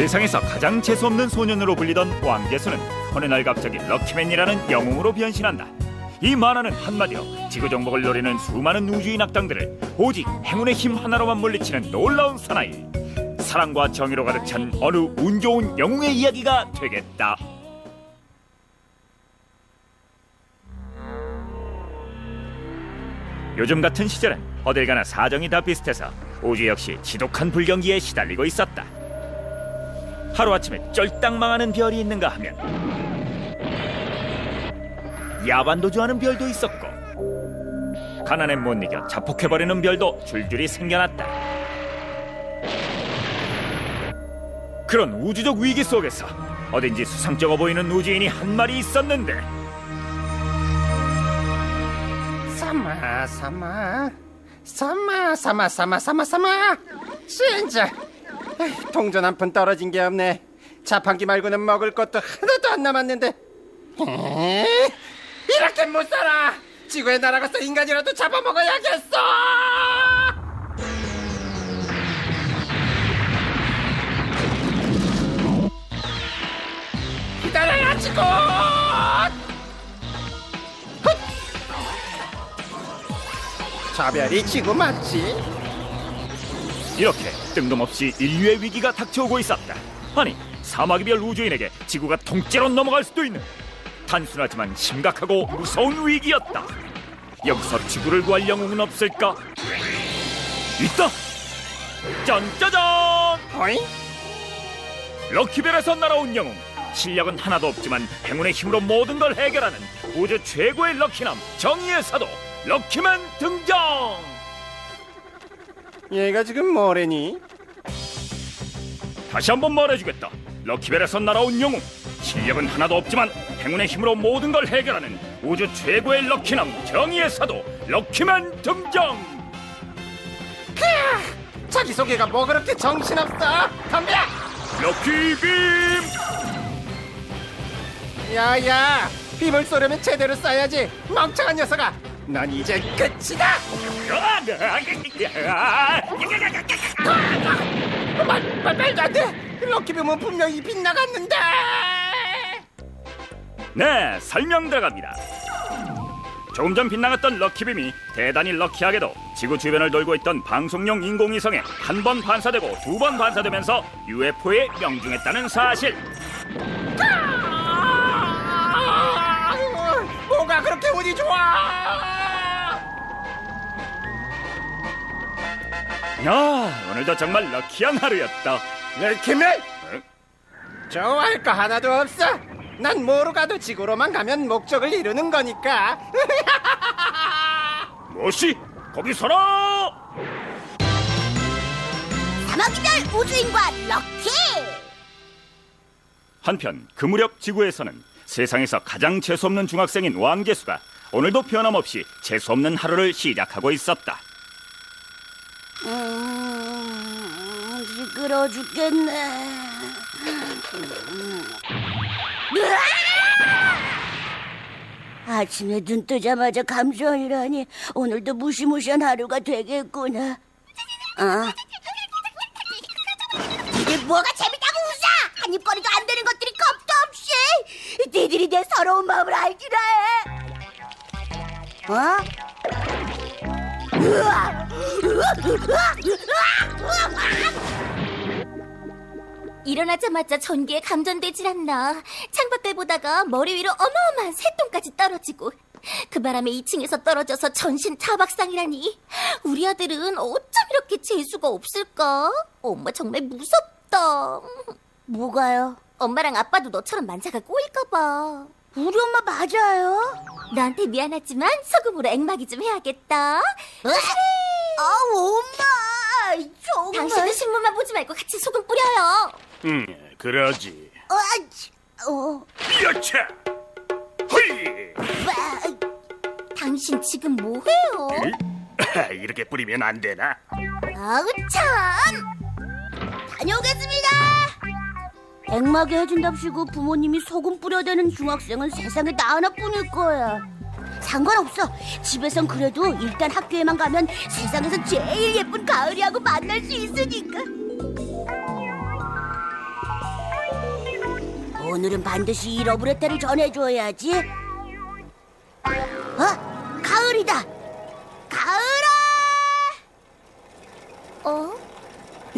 세상에서 가장 재수 없는 소년으로 불리던 왕개수는 어느 날 갑자기 럭키맨이라는 영웅으로 변신한다. 이 만화는 한마디로 지구 정복을 노리는 수많은 우주인 악당들을 오직 행운의 힘 하나로만 물리치는 놀라운 사나이. 사랑과 정의로 가득 찬 어느 운 좋은 영웅의 이야기가 되겠다. 요즘 같은 시절엔 어딜 가나 사정이 다 비슷해서 우주 역시 지독한 불경기에 시달리고 있었다. 하루아침에 쩔딱 망하는 별이 있는가 하면 야반도주하는 별도 있었고 가난에 못 이겨 자폭해버리는 별도 줄줄이 생겨났다. 그런 우주적 위기 속에서 어딘지 수상쩍어 보이는 우주인이 한 마리 있었는데. 사마 사마 사마 사마 사마 사마 사마 진짜 에휴, 동전 한 푼 떨어진 게 없네. 자판기 말고는 먹을 것도 하나도 안 남았는데. 이렇게 못 살아. 지구에 날아가서 인간이라도 잡아먹어야겠어. 기다려야 지구! 자별이 지구 맞지? 이렇게 뜬금없이 인류의 위기가 닥쳐오고 있었다. 아니 사마귀별 우주인에게 지구가 통째로 넘어갈 수도 있는 단순하지만 심각하고 무서운 위기였다. 여기서 지구를 구할 영웅은 없을까? 있다. 짠짜잔! 어이? 럭키벨에서 날아온 영웅. 실력은 하나도 없지만 행운의 힘으로 모든 걸 해결하는 우주 최고의 럭키남 정의의 사도 럭키맨 등장. 얘가 지금 뭐래니? 다시 한번 말해주겠다. 럭키벨에서 날아온 영웅. 실력은 하나도 없지만 행운의 힘으로 모든 걸 해결하는 우주 최고의 럭키남 정의의 사도 럭키맨 등장. 자기소개가 뭐 그렇게 정신없어? 덤벼! 럭키빔. 야야 빔을 쏘려면 제대로 쏴야지 멍청한 녀석아 넌 이제 끝이다. 말, 말, 말도 안 돼. 럭키빔은 분명히 빗나갔는데. 네, 설명 들어갑니다. 조금 전 빗나갔던 럭키빔이 대단히 럭키하게도 지구 주변을 돌고 있던 방송용 인공위성에 한 번 반사되고 두 번 반사되면서 UFO에 명중했다는 사실. 아, 뭐가 그렇게 운이 좋아 야, 오늘도 정말 럭키한 하루였다. 럭키맨 좋아할 거 하나도 없어 난 뭐로 가도 지구로만 가면 목적을 이루는 거니까 뭐시? 거기 서라! 사마귀별 우주인과 럭키 한편 그 무렵 지구에서는 세상에서 가장 재수없는 중학생인 왕재수가 오늘도 변함없이 재수없는 하루를 시작하고 있었다. 음, 시끄러 죽겠네! 아침에 눈 뜨자마자 감전이라니 오늘도 무시무시한 하루가 되겠구나 어? 이게 뭐가 재밌다고 웃어 한 입거리도 안 되는 것들이 겁도 없이 니들이 내 서러운 마음을 알기라 해 어? 으아! 일어나자마자 전기에 감전되질 않나. 창밖을 보다가 머리 위로 어마어마한 새똥까지 떨어지고 그 바람에 2층에서 떨어져서 전신 타박상이라니. 우리 아들은 어쩜 이렇게 재수가 없을까? 엄마 정말 무섭다. 뭐가요? 엄마랑 아빠도 너처럼 만사가 꼬일까 봐. 우리 엄마 맞아요? 나한테 미안하지만 소금으로 액막이 좀 해야겠다. 아, 엄마! 정말. 당신은 신문만 보지 말고 같이 소금 뿌려요. 음, 그러지. 어, 치, 어, 여차! 허이! 아, 당신 지금 뭐해요? 이렇게 뿌리면 안 되나? 아우 참! 다녀오겠습니다! 액막에 해준답시고 부모님이 소금 뿌려대는 중학생은 세상에 나 하나뿐일 거야. 상관없어. 집에선 그래도 일단 학교에만 가면 세상에서 제일 예쁜 가을이하고 만날 수 있으니까. 오늘은 반드시 이 러브레터를 전해줘야지. 어? 가을이다. 가을아! 어?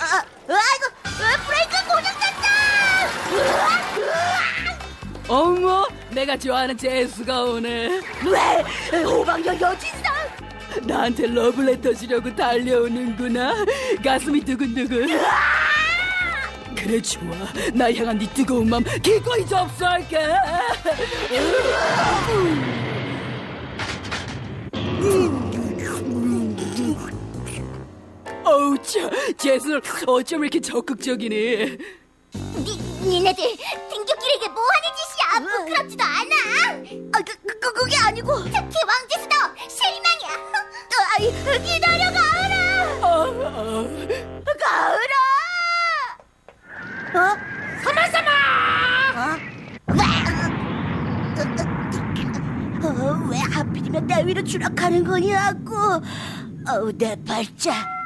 아, 아이고, 어, 브레이크 고장났다! 어머, 내가 좋아하는 재수가 오네. 왜? 호박여 여진상! 나한테 러브레터 주려고 달려오는구나. 가슴이 두근두근. 그래 좋아. 나 향한 네 뜨거운 마음 기꺼이 접수할게. 어우 참, 재수 어쩜 이렇게 적극적이니? 니, 니네들 등교길에게 뭐하는 짓이야? 부끄럽지도 않아? 아, 그, 그, 그게 아니고. 특히 왕재수도 실망이야. 아이, 기다려, 가을아! 어, 어. 가을아! 어? 사마사마! 어? 어, 왜 하필이면 내 위로 추락하는 거냐고. 어우, 내 발자.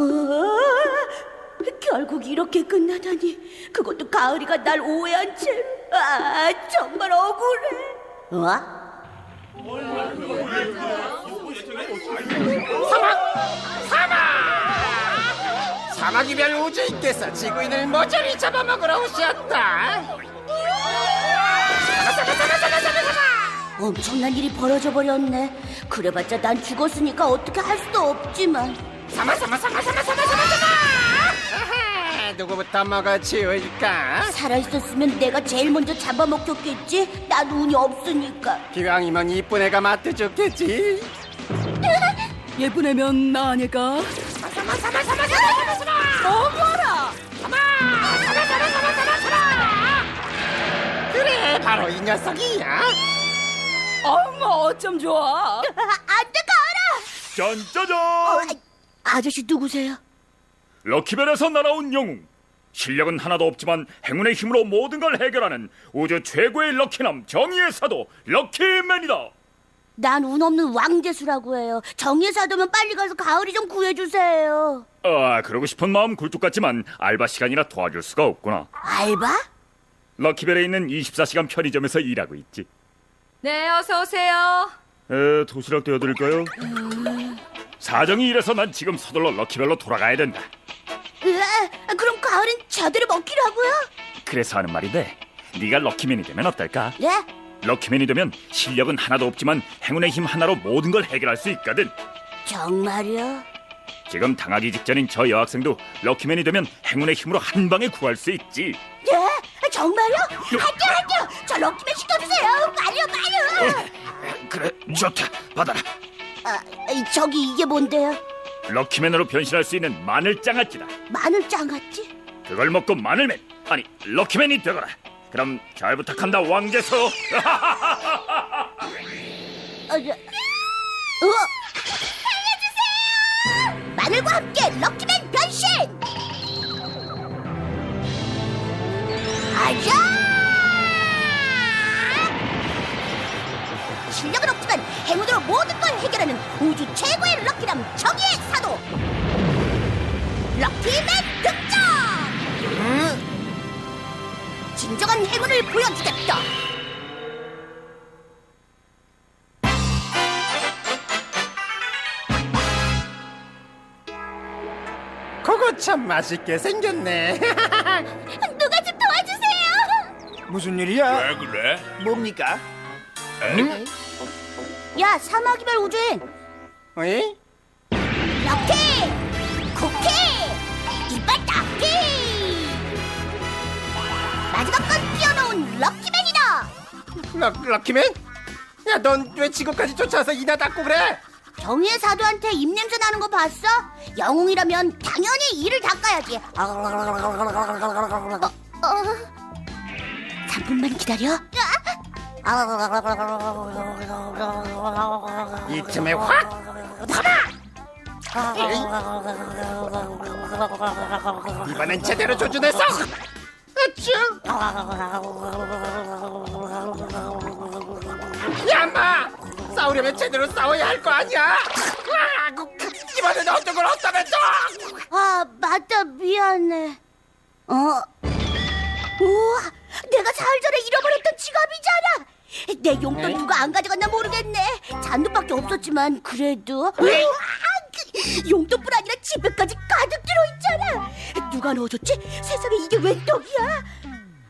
어, 결국 이렇게 끝나다니. 그것도 가을이가 날 오해한 채. 아, 정말 억울해. 어? 사마귀별 우주인께서 지구인을 모조리 잡아먹으러 오셨다. 엄청난 일이 벌어져 버렸네. 그래봤자 난 죽었으니까 어떻게 할 수도 없지만. 사마 사마 사마 사마 사마 사마 사마. 아하, 누구부터 먹어 치울까? 살아있었으면 내가 제일 먼저 잡아먹혔겠지? 난 운이 없으니까. 기왕이면 이쁜 애가 맡아 줬겠지. 예쁜 애면 나 아닐까? 어머라! 그래, 바로 이 녀석이야. 어머 어쩜 좋아? 안 돼, 가라! 짠짜잔! 아저씨 누구세요? 럭키벨에서 날아온 영웅. 실력은 하나도 없지만 행운의 힘으로 모든 걸 해결하는 우주 최고의 럭키남 정의의 사도 럭키맨이다. 난 운 없는 왕재수라고 해요. 정예 사도면 빨리 가서 가을이 좀 구해주세요. 아, 그러고 싶은 마음 굴뚝 같지만 알바 시간이라 도와줄 수가 없구나. 알바? 럭키벨에 있는 24시간 편의점에서 일하고 있지. 네 어서 오세요. 에, 도시락 떼어드릴까요? 사정이 이래서 난 지금 서둘러 럭키벨로 돌아가야 된다. 으아, 그럼 가을은 저들을 먹기라고요? 그래서 하는 말인데, 네가 럭키맨이 되면 어떨까? 네? 럭키맨이 되면 실력은 하나도 없지만 행운의 힘 하나로 모든 걸 해결할 수 있거든. 정말요? 지금 당하기 직전인 저 여학생도 럭키맨이 되면 행운의 힘으로 한 방에 구할 수 있지. 예? 정말요? 할게요, 할게요! 저 럭키맨 시켜주세요! 빨리요, 빨리요! 그래, 좋다. 받아라. 아, 저기 이게 뭔데요? 럭키맨으로 변신할 수 있는 마늘 장아찌다. 마늘 장아찌? 그걸 먹고 마늘맨, 아니 럭키맨이 되거라. 그럼 잘 부탁한다 왕재수. 어, 저, 어? 살려주세요! 마늘과 함께 럭키맨 우주 최고의 럭키남 정의의 사도! 럭키맨 등장! 음, 진정한 행운을 보여주겠다! 그거 참 맛있게 생겼네. 누가 좀 도와주세요. 무슨 일이야? 왜 그래? 뭡니까? 야, 사마귀별 우주인! 어이? 럭키! 쿠키! 이빨 닦기! 마지막 건 뛰어놓은 럭키맨이다! 럭, 럭키맨? 야, 넌 왜 지금까지 쫓아서 이나 닦고 그래? 정의의 사도한테 입냄새 나는 거 봤어? 영웅이라면 당연히 이를 닦아야지. 어, 어. 3분만 기다려. 이 틈에 확! 이번엔 제대로 조준했어! 아쭈! 야, 마! 싸우려면 제대로 싸워야 할 거 아니야! 아, 그, 그, 이번엔 걸 어쩌면 또! 아, 맞다. 미안해. 어? 우와, 내가 사흘 전에 잃어버렸던 지갑이잖아. 내 용돈 에? 누가 안 가져갔나 모르겠네. 잔돈밖에 없었지만 그래도 그 용돈뿐 아니라 지폐까지 가득 들어있잖아. 누가 넣어줬지? 세상에 이게 웬 떡이야?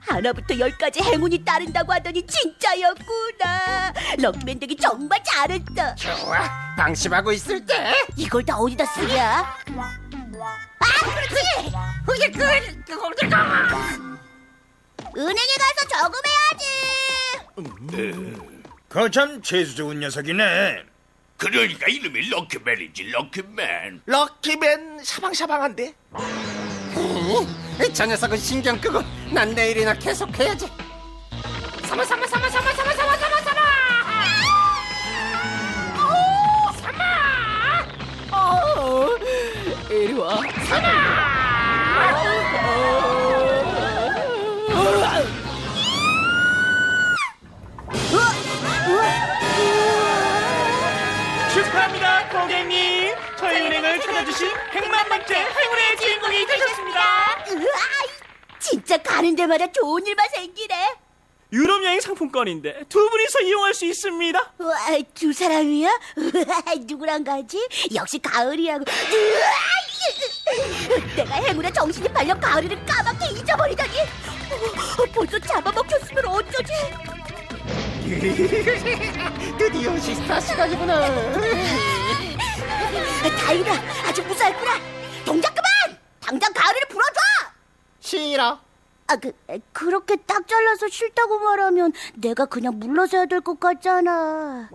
하나부터 열까지 행운이 따른다고 하더니 진짜였구나. 럭키맨 되기 정말 잘했다. 좋아. 방심하고 있을 때. 이걸 다 어디다 쓰냐? 아, 그렇지! 그게 그, 그걸 내가. 은행에 가서 저금해야지. 거참 재수 좋은 녀석이네. 그러니까 이름이 럭키맨이지 럭키맨. 럭키맨 샤방샤방한데? 저 녀석은 신경 끄고 난 내일이나 계속해야지. 삼아 삼아 삼아 삼아 삼아 삼아 삼아 삼아. 어, 이리 와. 축하합니다, 고객님. 저희 은행을 찾아주신 100만 번째 행운의 주인공이 되셨습니다. 으아, 진짜 가는 데마다 좋은 일만 생기네. 유럽 여행 상품권인데 두 분이서 이용할 수 있습니다. 우와, 두 사람이야? 우와, 누구랑 가지? 역시 가을이하고. 우와, 내가 행운에 정신이 팔려 가을이를 까맣게 잊어버리다니. 어, 벌써 잡아먹혔으면 어쩌지? 드디어 식사 시간이구나. 다행이다. 아직 무사했구나. 동작 그만! 당장 가을이를 불어줘! 싫어. 아, 그, 그렇게 딱 잘라서 싫다고 말하면 내가 그냥 물러서야 될 것 같잖아.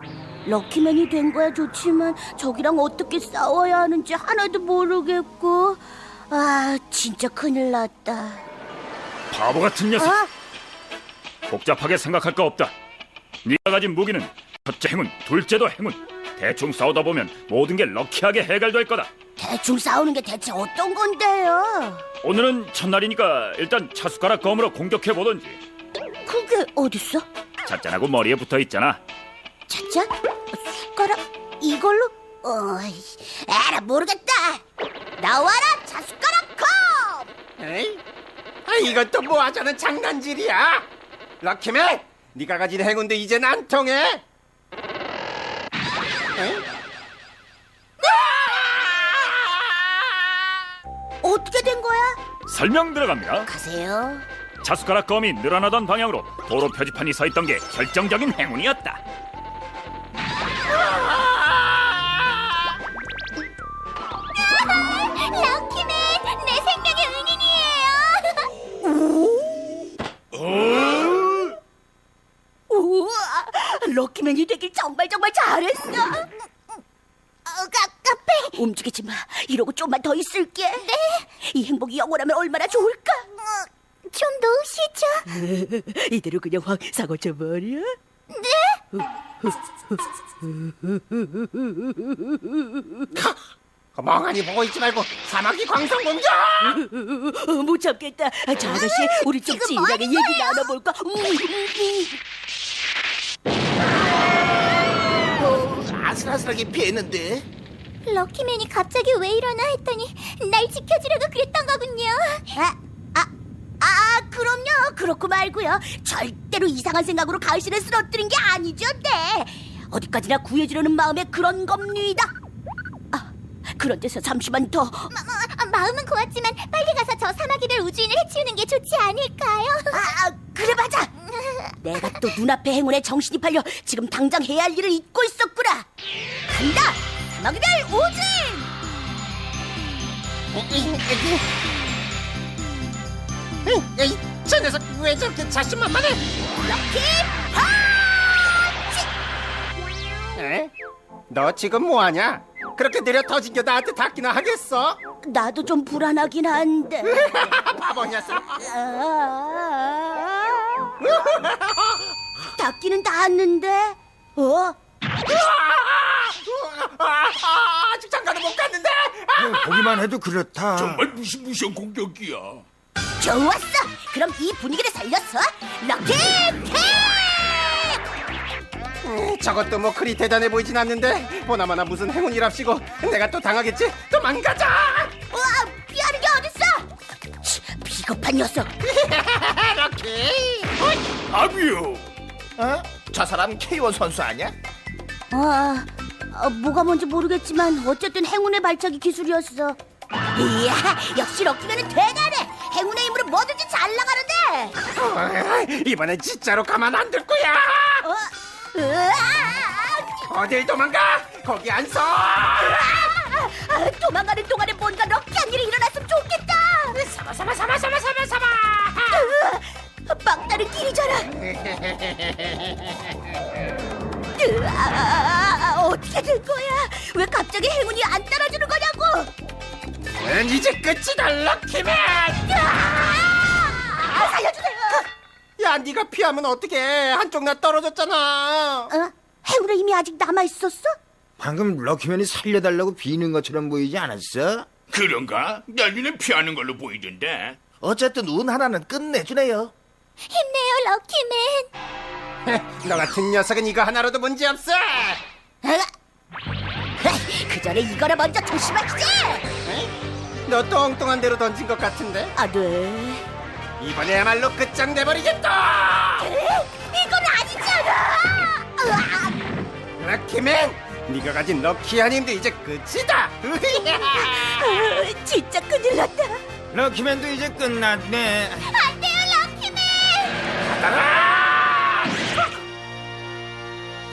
럭키맨이 된 거야 좋지만 저기랑 어떻게 싸워야 하는지 하나도 모르겠고. 아, 진짜 큰일 났다. 바보 같은 녀석. 아, 복잡하게 생각할 거 없다. 네가 가진 무기는 첫째 행운, 둘째도 행운. 대충 싸우다 보면 모든 게 럭키하게 해결될 거다. 대충 싸우는 게 대체 어떤 건데요? 오늘은 첫날이니까 일단 차숟가락 검으로 공격해 보던지. 그게 어딨어? 찻잔하고 머리에 붙어 있잖아. 차차? 숟가락? 이걸로? 어이, 에라 모르겠다. 나와라, 차숟가락 컵! 에이, 아 이것도 뭐 하자는 장난질이야. 럭키맨, 네가 가진 행운도 이젠 안 통해. 에이? 어떻게 된 거야? 설명 들어갑니다. 가세요. 차숟가락 검이 늘어나던 방향으로 도로 표지판이 서 있던 게 결정적인 행운이었다. 이러고 좀만 더 있을게. 네. 이 행복이 영원하면 얼마나 좋을까? 어, 좀 놓으시죠. 이대로 그냥 확 사고쳐 버려. 그 멍하니 보고 있지 말고 사마귀 광선 공격! 어, 못 참겠다. 아, 저 아가씨, 우리 좀뭐 진하게 하는 얘기 나눠볼까? 음, 음, 음. 아슬아슬하게 피했는데? 럭키맨이 갑자기 왜 이러나 했더니 날 지켜주려고 그랬던 거군요. 아, 아, 아, 그럼요. 그렇고 말고요. 절대로 이상한 생각으로 가을씨를 쓰러뜨린 게 아니죠, 네. 어디까지나 구해주려는 마음에 그런 겁니다. 아, 그런 데서 잠시만 더. 마, 마, 마음은 고왔지만 빨리 가서 저 사마귀들 우주인을 해치우는 게 좋지 않을까요? 아, 그래 맞아. 내가 또 눈앞에 행운에 정신이 팔려 지금 당장 해야 할 일을 잊고 있었구나. 간다. 사마귀별 우주인. 에이, 에이, 저 녀석 왜 저렇게 자신만만해? 럭키 펀치. 에? 너 지금 뭐하냐? 그렇게 느려 터진 게 나한테 닿기나 하겠어? 나도 좀 불안하긴 한데. 바보 녀석. 아, 닿기는 닿았는데. 어? 아, 아, 아직 장가도 못 갔는데. 아, 보기만 해도 그렇다. 정말 무시무시한 공격이야. 좋았어. 그럼 이 분위기를 살렸어. 럭키 펀치. 음, 저것도 뭐 그리 대단해 보이진 않는데 보나마나 무슨 행운이랍시고 내가 또 당하겠지? 도망가자! 우와, 피하는 게 어딨어? 치, 비겁한 녀석. 럭키 아뷰. 어? 저 사람 K1 선수 아니야? 아, 아, 뭐가 뭔지 모르겠지만 어쨌든 행운의 발차기 기술이었어. 이야, 역시 럭키맨은 대단해. 행운의 힘으로 뭐든지 잘 나가는데. 어, 이번엔 진짜로 가만 안 둘 거야. 어, 으아, 어딜 도망가? 거기 안 서. 아, 도망가는 동안에 뭔가 럭키한 일이 일어났으면 좋겠다. 이제 끝이다, 럭키맨. 아, 살려주세요. 야, 네가 피하면 어떡해? 한쪽 나 떨어졌잖아. 어? 행운의 힘이 아직 남아 있었어? 방금 럭키맨이 살려달라고 비는 것처럼 보이지 않았어? 그런가? 난리는 피하는 걸로 보이던데. 어쨌든 운 하나는 끝내주네요. 힘내요, 럭키맨. 너 같은 녀석은 이거 하나로도 문제 없어. 그 전에 이거를 먼저 조심하시지. 너 똥똥한 대로 던진 것 같은데. 아, 네. 이번에야말로 끝장내버리겠다. 이건 아니잖아. 으아, 럭키맨, 네가 가진 럭키한 힘도 이제 끝이다. 아, 진짜 큰일 났다. 럭키맨도 이제 끝났네. 안 돼요, 럭키맨.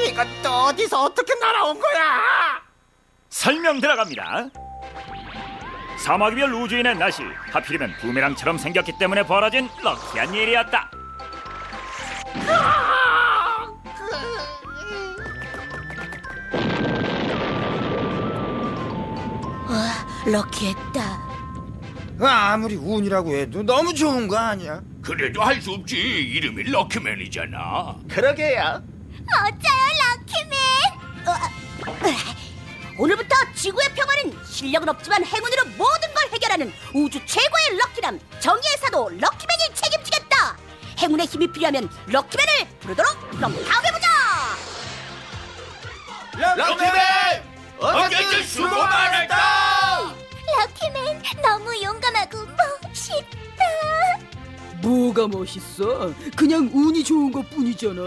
이건 또 어디서 어떻게 날아온 거야? 설명 들어갑니다. 사막이별 우주인의 낯이 하필이면 부메랑처럼 생겼기 때문에 벌어진 럭키한 일이었다. 럭키했다. 아무리 운이라고 해도 너무 좋은 거 아니야? 그래도 할 수 없지. 이름이 럭키맨이잖아. 그러게요. 멋져요, 럭키맨. 오늘부터 지구의 평화는 실력은 없지만 행운으로 모든 걸 해결하는 우주 최고의 럭키남 정의의 사도 럭키맨이 책임지겠다. 행운의 힘이 필요하면 럭키맨을 부르도록 그럼 다음에 보자. 럭키맨! 어쨌든 수고 많았다. 럭키맨, 너무 용감하고 멋있다. 뭐가 멋있어? 그냥 운이 좋은 것 뿐이잖아.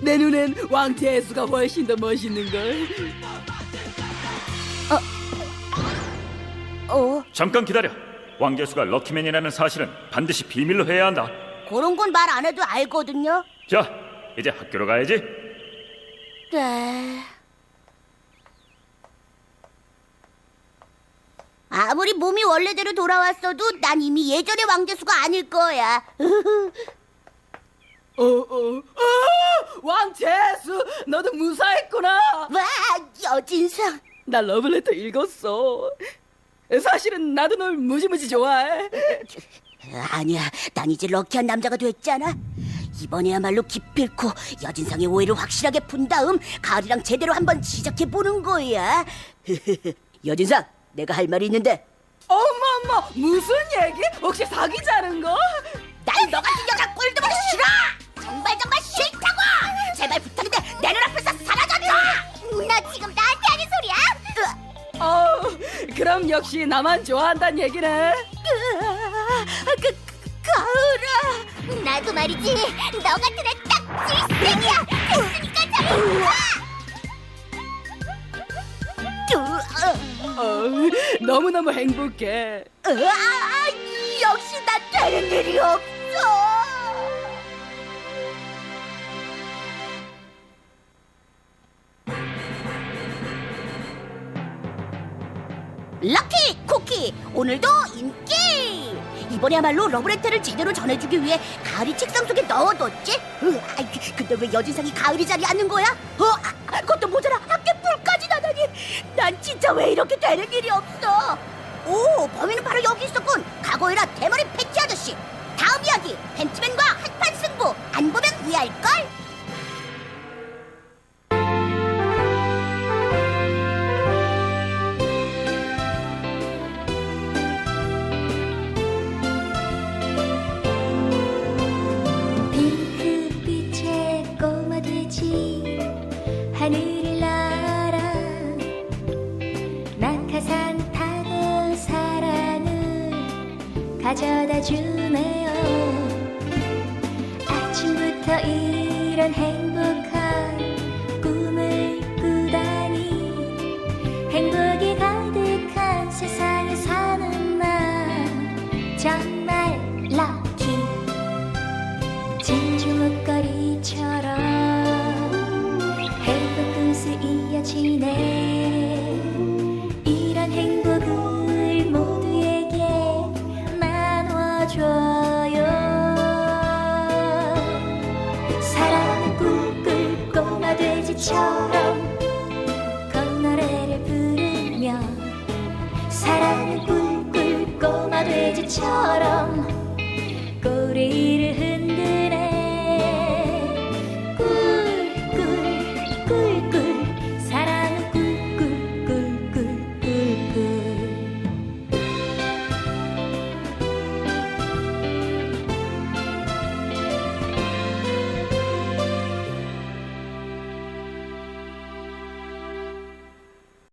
내 눈엔 왕태수가 훨씬 더 멋있는 걸. 어, 잠깐 기다려. 왕재수가 럭키맨이라는 사실은 반드시 비밀로 해야 한다. 그런 건 말 안 해도 알거든요. 자, 이제 학교로 가야지. 네. 아무리 몸이 원래대로 돌아왔어도 난 이미 예전의 왕재수가 아닐 거야. 어, 어, 아! 왕태수, 너도 무사했구나. 와, 여진상. 나 러블레터 읽었어. 사실은 나도 널 무지무지 좋아해. 아니야, 난 이제 럭키한 남자가 됐잖아. 이번에야말로 기필코 여진상의 오해를 확실하게 푼 다음 가을이랑 제대로 한번 시작해 보는 거야. 여진상, 내가 할 말이 있는데 어머, 어머, 무슨 얘기? 혹시 사귀자는 거? 난너 같은 여자 꼴도 보기 싫어. 정말 정말 싫다고. 제발 부탁인데 내 눈 앞에서 사라져줘. 너 지금 나 한테 하는 소리야? 어, 그럼 역시 나만 좋아한다는 얘기네. 그, 가을아. 나도 말이지. 너 같은 애 딱 질색이야. 됐으니까 좀 와. 어, 너무너무 행복해. 으아, 역시 난 되는 일이 없어. 럭키 쿠키 오늘도 인기! 이번에야말로 러브레터를 제대로 전해주기 위해 가을이 책상 속에 넣어뒀지? 으아, 근데 왜 여진상이 가을이 자리에 앉는 거야? 어, 아, 그것도 모자라. 학교 불까지 나다니. 난 진짜 왜 이렇게 되는 일이 없어? 오 범인은 바로 여기 있었군. 과거에라 대머리 패치 아저씨. 다음 이야기 벤츠맨과 한판 승부. 안 보면 후회할걸